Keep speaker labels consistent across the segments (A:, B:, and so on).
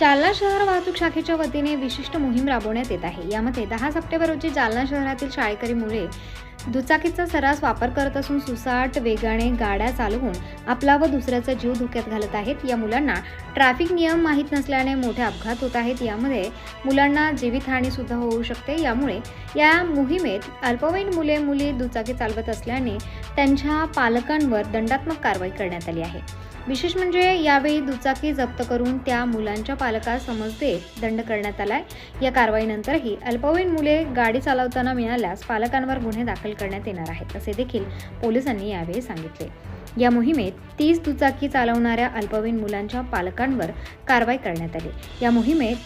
A: जालना शहर वाहतूक शाखेच्या वतीने विशिष्ट मोहीम राबवण्यात येत आहे. यामध्ये दहा सप्टेंबर रोजी जालना शहरातील शाळेकरी मुले दुचाकीचा सर्रास वापर करत असून सुसाट वेगाने गाड्या चालवून आपला व दुसऱ्याचा जीव धोक्यात घालत आहेत. या मुलांना ट्रॅफिक नियम माहीत नसल्याने मोठे अपघात होत आहेत. यामध्ये मुलांना जीवितहानी सुद्धा होऊ शकते. यामुळे या मोहिमेत अल्पवयीन मुले मुली दुचाकी चालवत असल्याने त्यांच्या पालकांवर दंडात्मक कारवाई करण्यात आली आहे. विशेष म्हणजे यावेळी दुचाकी जप्त करून त्या मुलांच्या पालकास समज देत दंड करण्यात आलाय. या कारवाईनंतरही अल्पवयीन मुले गाडी चालवताना मिळाल्यास पालकांवर गुन्हे दाखल करण्यात येणार आहेत असे देखील पोलिसांनी यावेळी सांगितले. या मोहिमेत तीस दुचाकी चालवणाऱ्या अल्पवयीन मुलांच्या पालकांवर कारवाई करण्यात आली. या मोहिमेत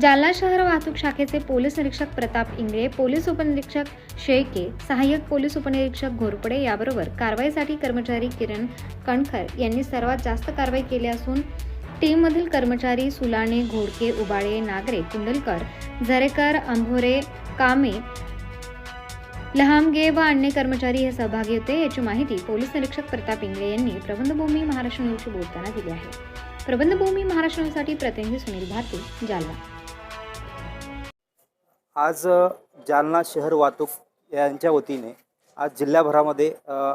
A: जालना शहर वाहतूक शाखेचे पोलीस निरीक्षक प्रताप इंगळे पोलीस उपनिरीक्षक शेळके सहाय्यक पोलीस उपनिरीक्षक घोरपडे याबरोबर कारवाईसाठी कर्मचारी किरण कणखर यांनी सर्वात जास्त कारवाई केली असून टीममधील कर्मचारी सुलाणे घोडके उबाळे नागरे कुंडलकर झरेकर अंभोरे कामे लहामगे व अन्य कर्मचारी हे सहभागी होते. याची माहिती पोलीस निरीक्षक प्रताप इंगळे यांनी प्रबंधभूमी महाराष्ट्र न्यूजशी बोलताना दिली आहे. प्रबंधभूमी महाराष्ट्र न्यूजसाठी प्रतिनिधी सुनील भारती जालना.
B: आज जालना शहर वाहतूक यांच्या वतीने आज जिल्ह्याभरामध्ये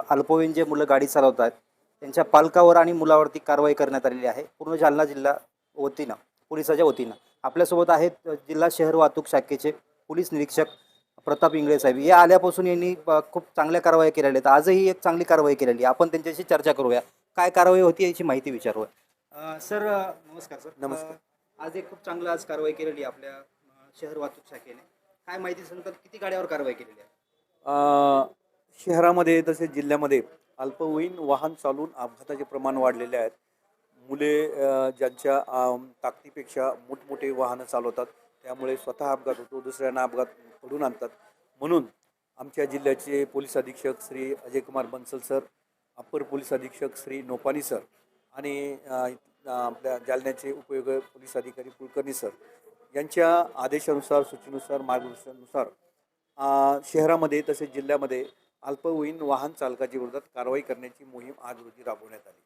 B: अल्पवयीन जे मुलं गाडी चालवत आहेत त्यांच्या पालकावर आणि मुलावरती कारवाई करण्यात आलेली आहे. पूर्ण जालना जिल्हा वतीनं पोलिसाच्या वतीनं. आपल्यासोबत आहेत जिल्हा शहर वाहतूक शाखेचे पोलीस निरीक्षक प्रताप इंगळे साहेब. या आल्यापासून यांनी खूप चांगल्या कारवाई केलेल्या आहेत. आजही एक चांगली कारवाई केलेली आहे. आपण त्यांच्याशी चर्चा करूया. काय कारवाई होती याची माहिती विचारूया. सर नमस्कार सर.
C: नमस्कार.
B: आज एक खूप चांगलं आज कारवाई केलेली आहे आपल्या शहर वाहतूक शाखेने. काय माहिती सांगतात? किती गाड्यावर कारवाई केलेली आहे?
C: अ, शहरामध्ये तसेच जिल्ह्यामध्ये अल्पवयीन वाहन चालवून अपघाताचे प्रमाण वाढलेले आहेत. मुले अ, ज्यांच्या अ, ताकदीपेक्षा मोठमोठे वाहनं चालवतात त्यामुळे स्वतः अपघात होतो दुसऱ्यांना अपघात घडून आणतात. म्हणून आमच्या जिल्ह्याचे पोलीस अधीक्षक Shri Ajay Kumar Bansal sir upper police अधीक्षक श्री नोपानी सर आणि अ, आपल्या जालन्याचे उपयोग पोलीस अधिकारी कुलकर्णी सर यांच्या आदेशानुसार सूचनेनुसार मार्गदर्शनानुसार शहरामध्ये तसेच जिल्ह्यामध्ये अल्पवयीन वाहन चालकाच्या विरोधात कारवाई करण्याची मोहीम आज रोजी राबवण्यात आली.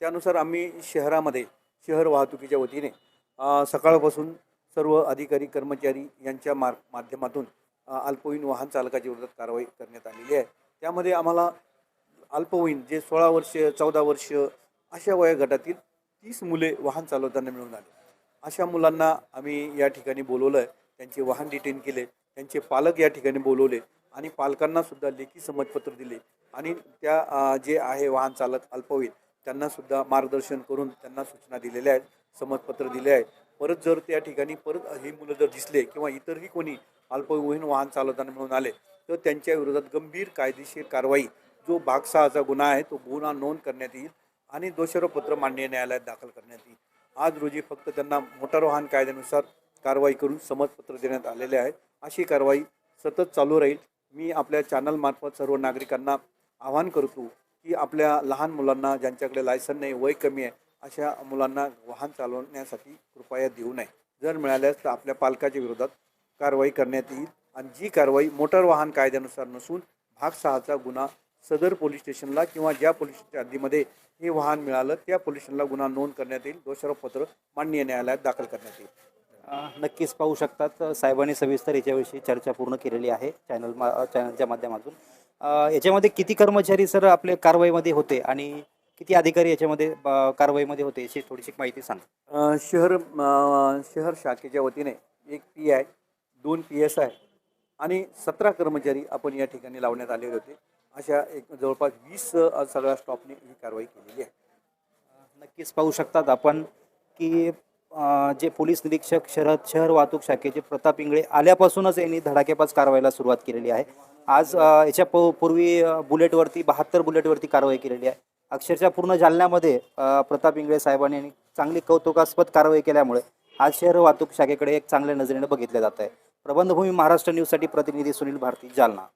C: त्यानुसार आम्ही शहरामध्ये शहर वाहतुकीच्या वतीने सकाळपासून सर्व अधिकारी कर्मचारी यांच्या मार माध्यमातून अल्पवयीन वाहन चालकाच्या विरोधात कारवाई करण्यात आलेली आहे. त्यामध्ये आम्हाला अल्पवयीन जे सोळा वर्ष चौदा वर्ष अशा वयोगटातील तीस मुले वाहन चालवताना मिळून आले. अशा मुलांना आम्ही या ठिकाणी बोलवलं आहे त्यांचे वाहन डिटेन केले. त्यांचे पालक या ठिकाणी बोलवले. आणि पालकांनासुद्धा लेखी समजपत्र दिले. आणि त्या जे आहे वाहन चालक अल्पवयीन त्यांनासुद्धा मार्गदर्शन करून त्यांना सूचना दिलेल्या आहेत समजपत्र दिले आहे परत जर त्या ठिकाणी परत ही मुलं जर दिसले किंवा इतरही कोणी अल्पवयीन वाहन चालवताना मिळून आले तर त्यांच्या विरोधात गंभीर कायदेशीर कारवाई जो भाग सहाचा गुन्हा आहे तो गुन्हा नोंद करण्यात येईल आणि दोषारोपत्र माननीय न्यायालयात दाखल करण्यात येईल. आज रोजी फक्त त्यांना मोटार वाहन कायद्यानुसार कारवाई करून समजपत्र देण्यात आलेले आहे. अशी कारवाई सतत चालू राहील. मी आपल्या चॅनलमार्फत सर्व नागरिकांना आवाहन करतो की आपल्या लहान मुलांना ज्यांच्याकडे लायसन नाही वय कमी आहे अशा मुलांना वाहन चालवण्यासाठी कृपया देऊ नये. जर मिळाल्यास तर आपल्या पालकाच्या विरोधात कारवाई करण्यात येईल. आणि जी कारवाई मोटार वाहन कायद्यानुसार नसून भाग सहाचा गुन्हा सदर पोलीस स्टेशनला किंवा ज्या पोलीस हद्दीमध्ये हे वाहन मिळालं त्या पोलीस स्टेशनला गुन्हा नोंद करण्यात येईल. दोषारोपपत्र माननीय न्यायालयात दाखल करण्यात येईल.
B: नक्कीच पाहू शकतात. साहेबांनी सविस्तर याच्याविषयी चर्चा पूर्ण केलेली आहे चॅनल मा चॅनलच्या माध्यमातून. याच्यामध्ये किती कर्मचारी सर आपले कारवाईमध्ये होते आणि किती अधिकारी याच्यामध्ये कारवाईमध्ये होते याची थोडीशी माहिती सांग.
C: शहर शहर शाखेच्या वतीने एक पी आय दोन पी एस आय आणि सतरा कर्मचारी आपण या ठिकाणी लावण्यात आलेले होते. अशा एक जवळपास वीस सगळ्या स्टॉपने ही कारवाई केलेली आहे.
B: नक्कीच पाहू शकतात आपण की जे पोलीस निरीक्षक शहर शहर वाहतूक शाखेचे प्रताप इंगळे आल्यापासूनच यांनी धडाकेबाज कारवाईला सुरुवात केलेली आहे. आज याच्या प पूर्वी बुलेटवरती बहात्तर बुलेटवरती कारवाई केलेली आहे. अक्षरशः पूर्ण जालन्यामध्ये प्रताप इंगळे साहेबांनी यांनी चांगली कौतुकास्पद कारवाई केल्यामुळे आज शहर वाहतूक शाखेकडे एक चांगल्या नजरेने बघितले जात आहे प्रबंधभूमी महाराष्ट्र न्यूजसाठी प्रतिनिधी सुनील भारती जालना.